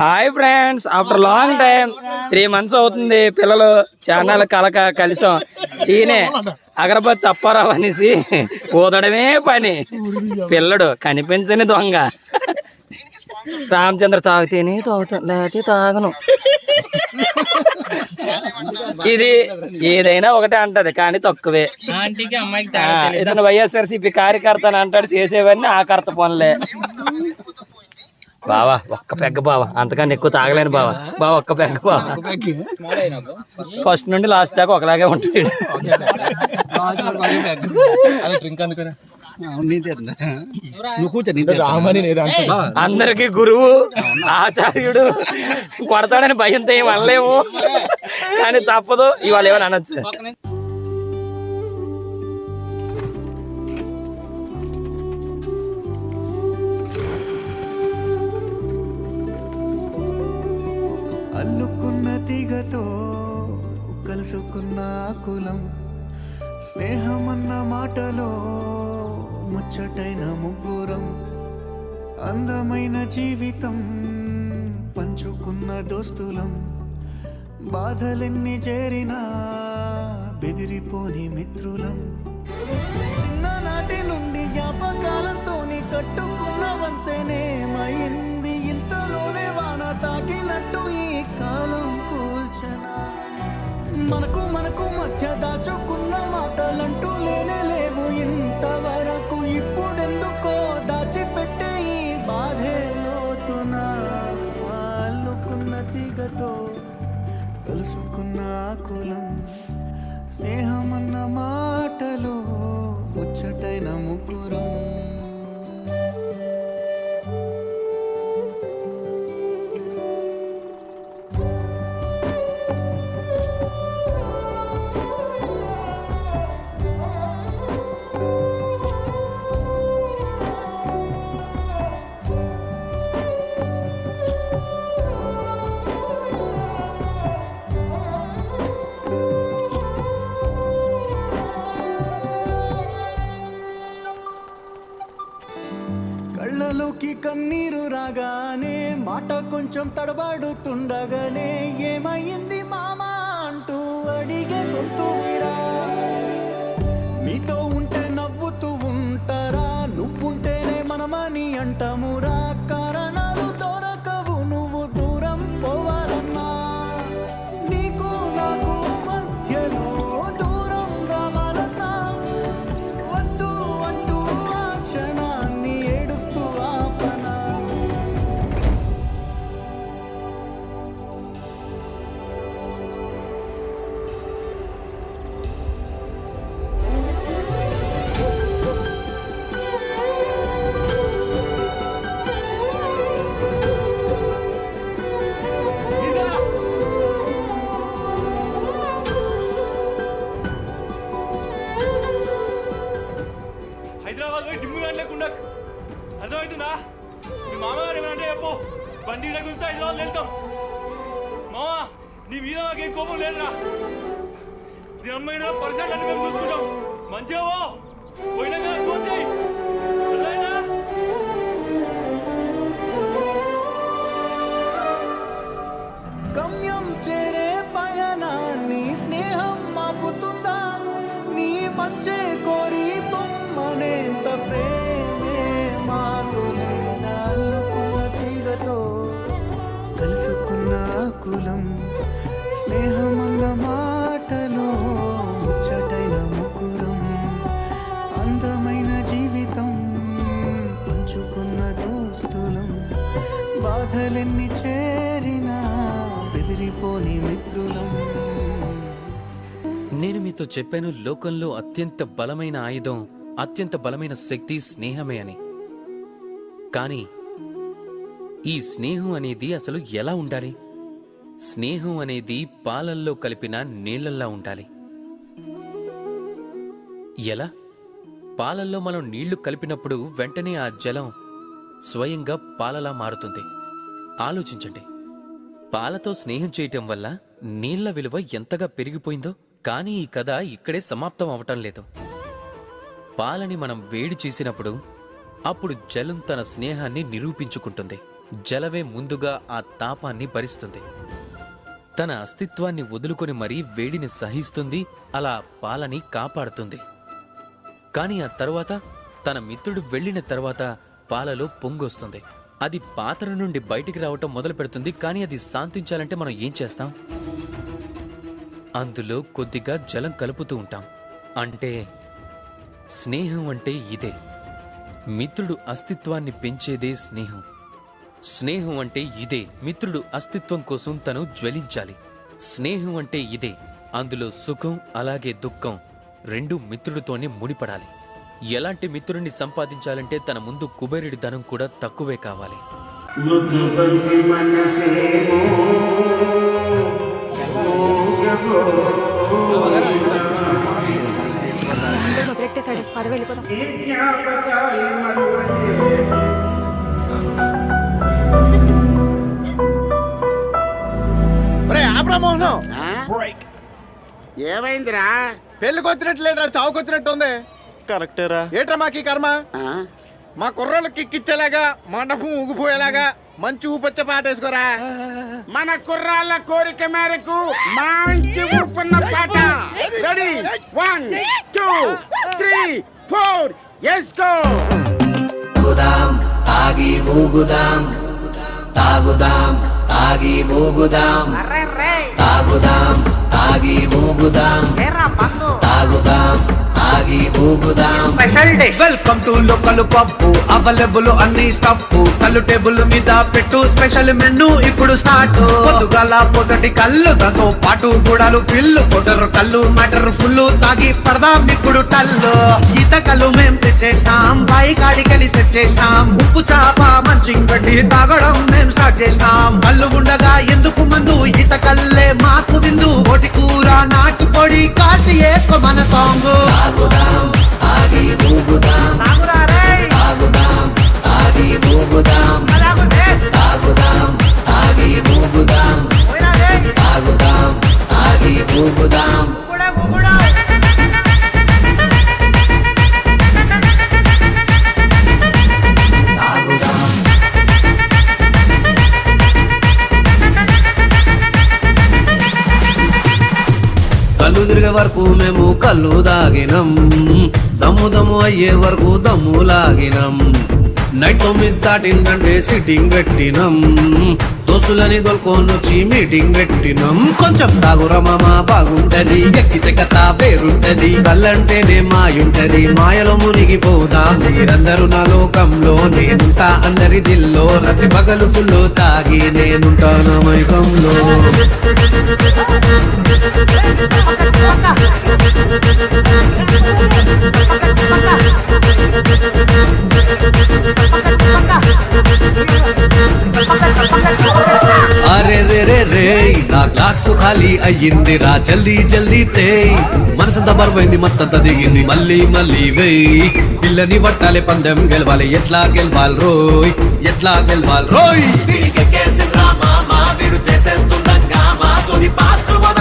Hi friends after long time three months అవుతుంది. పిల్లలు channel కలక కలిసాం. ఈయనే అగరబత్తి అప్పారావు అనేసి ఊదడమే పని. పిల్లడు కనిపించని దొంగ. రామచంద్ర తాగితేనే తాగుతాను లేకపోతే తాగను. ఇది ఏదైనా ఒకటే అంటది కానీ తక్కువే. ఇతను వైఎస్ఆర్సీపీ కార్యకర్త అని అంటాడు చేసేవన్నీ ఆ కర్త పనులే. బావా ఒక్క పెగ్గ బావా. అంతకన్నా ఎక్కువ తాగలేను బావా. బావా ఒక్క పెగ్గ బావా. ఫస్ట్ నుండి లాస్ట్ దాకా ఒకలాగే ఉంటాడు. అందరికి గురువు ఆచార్యుడు. కొడతాడని భయంతో ఏం అనలేము. కానీ తప్పదు. ఇవాళ ఏమని అనొచ్చు? అల్లుకున్న తీగతో కలుసుకున్న కులం. స్నేహమన్న మాటలో ముచ్చటైన ముగ్గురం. అందమైన జీవితం పంచుకున్న దోస్తులం. బాధలెన్ని చేరినా బెదిరిపోని మిత్రులం. మనకు మనకు మధ్య దాచుకున్న మాటలంటూ లేనే లేవు ఇంతవరకు. ఇప్పుడెందుకు కన్నీరు రాగానే మాట కొంచెం తడబడుతుండగానే ఏమైంది మామా అంటూ అడిగే గొంతు హైదరాబాద్ వెళ్తాం. మామా నీ మీద మాకేం కోపం లేదురా. దీని అమ్మాయినా పరిసరాలు అన్ని మేము చూసుకుంటాం. మంచిగా పో. పోయినా కదా ఫోన్ చేయి గమ్యం చేరే పయనాన్ని స్నేహం మాపుతుందా? నీ మంచే కోరి కులం స్నేహమన్న మాటలో ముచ్చటైన ముకురం అందమైన జీవితం పంచుకున్న దోస్తులం. బాధలెన్ని చేరినా బెదిరిపోని మిత్రులం. నేను మీతో చెప్పాను లోకంలో అత్యంత బలమైన ఆయుధం అత్యంత బలమైన శక్తి స్నేహమే అని. కానీ ఈ స్నేహం అనేది అసలు ఎలా ఉండాలి? స్నేహం అనేది పాలల్లో కలిపిన నీళ్ళల్లా ఉండాలి. ఎలా? పాలల్లో మనం నీళ్ళు కలిపినప్పుడు వెంటనే ఆ జలం స్వయంగా పాలలా మారుతుంది. ఆలోచించండి. పాలతో స్నేహం చేయటం వల్ల నీళ్ళ విలువ ఎంతగా పెరిగిపోయిందో కానీ ఈ కథ ఇక్కడే సమాప్తం అవటం లేదు. పాలని మనం వేడి చేసినప్పుడు అప్పుడు జలం తన స్నేహాన్ని నిరూపించుకుంటుంది. జలవే ముందుగా ఆ తాపాన్ని భరిస్తుంది. తన అస్తిత్వాన్ని వదులుకొని మరీ వేడిని సహిస్తుంది అలా పాలని కాపాడుతుంది. కాని ఆ తర్వాత తన మిత్రుడు వెళ్ళిన తర్వాత పాలలో పొంగొస్తుంది. అది పాత్ర నుండి బయటికి రావటం మొదలు పెడుతుంది కానీ అది శాంతించాలంటే మనం ఏం చేస్తాం? అందులో కొద్దిగా జలం కలుపుతూ ఉంటాం. అంటే స్నేహం అంటే ఇదే. మిత్రుడు అస్తిత్వాన్ని పెంచేదే స్నేహం. స్నేహం అంటే ఇదే మిత్రుడు అస్తిత్వం కోసం తను జ్వలించాలి. స్నేహం అంటే ఇదే అందులో సుఖం అలాగే దుఃఖం రెండు మిత్రుడితోనే ముడిపడాలి. ఎలాంటి మిత్రుడిని సంపాదించాలంటే తన ముందు కుబేరుడి ధనం కూడా తక్కువే కావాలి. మొదలెట్టేశాడు. పద వెళ్ళిపోదాం. మోహన్ ఏమైందిరా? పెళ్ళికి వచ్చినట్టు లేదురా చావుకొచ్చినట్టు ఉంది కరెక్టేరా. ఏట్రా మాకి కర్మ? మా కుర్రోళ్ళకి కిక్కిచ్చేలాగా మండపం ఊగిపోయేలాగా మంచి ఊపచ్చ పాట వేసుకోరా. మన కుర్రాళ్ళ కోరిక మేరకు మంచి ఊపున్న పాట. Ready one two three four ఎస్కో తాగుదాం తాగి ఊగుదాం. తాగుదాం తాగి ఊగుదాం. తాగుదాం తాగి ఊగుదాం తాగుదాం. తాగి ఊగుదాం. వెల్కమ్ టు లోకల్ పప్పు అవైలబుల్ అన్ని స్టఫ్ కళ్ళు టేబుల్ మీద పెట్టు. స్పెషల్ మెనూ ఇప్పుడు స్టార్ట్ పొద్దుగాల పొదటి కళ్ళు దాంతో పాటు గుడాలు ఫిల్లు పొదరు కళ్ళు మటర్ ఫుల్ తాగి పడదాం ఇప్పుడు టల్లు ఈత కళ్ళు మేం తెచ్చేసినాం. బాయి కాడికెళ్ళి సెట్ చేసినాం. ఉప్పు చాప మంచింగ్ పెట్టి తాగడం మేం స్టార్ట్ చేసినాం. కళ్ళు ఉండగా ఎందుకు మందు? ఈత కల్లే మాకు విందు. కోటి కూర నాటు పొడి కాల్చి ఏకో మన సాంగ్ ఊగుదాం తాగుదాం ఆగి ఊగుదాం తాగుదాం ఆగి ఊగుదాం తాగుదాం ఆగి ఊగుదాం తాగుదాం కళ్ళు తిరిగే వరకు మేము కళ్ళు దాగినం. దమ్ము దమ్ము అయ్యే వరకు దమ్ము లాగినం. నైట్ తొమ్మిది దాటిందంటే సిట్టింగ్ పెట్టినం. దోసులని దొల్కొని మీటింగ్ పెట్టినం. కొంచెం తాగురా మామ బాగుంటది. ఎక్కితే కథ పేరుంటది కళ్ళంటేనే మాయుంటది. మాయలో మునిగిపోదాం? మీరందరూ నా లోకంలో నేనుంటా. అందరి దిల్లో రతి పగలు ఫుల్లో తాగి నేనుంటా నా మైకంలో. గ్లాసు ఖాళీ అయ్యింది రా జల్దీ జల్దీ తే మనసంతా బరువైంది మత్తంతా దిగింది మళ్ళీ మళ్ళీ వేయ్. పిల్లని పట్టాలి పందెం గెలవాలి ఎట్లా గెలవాలి రోయ్. ఎట్లా గెలవాలి రోయ్. కళ్ళు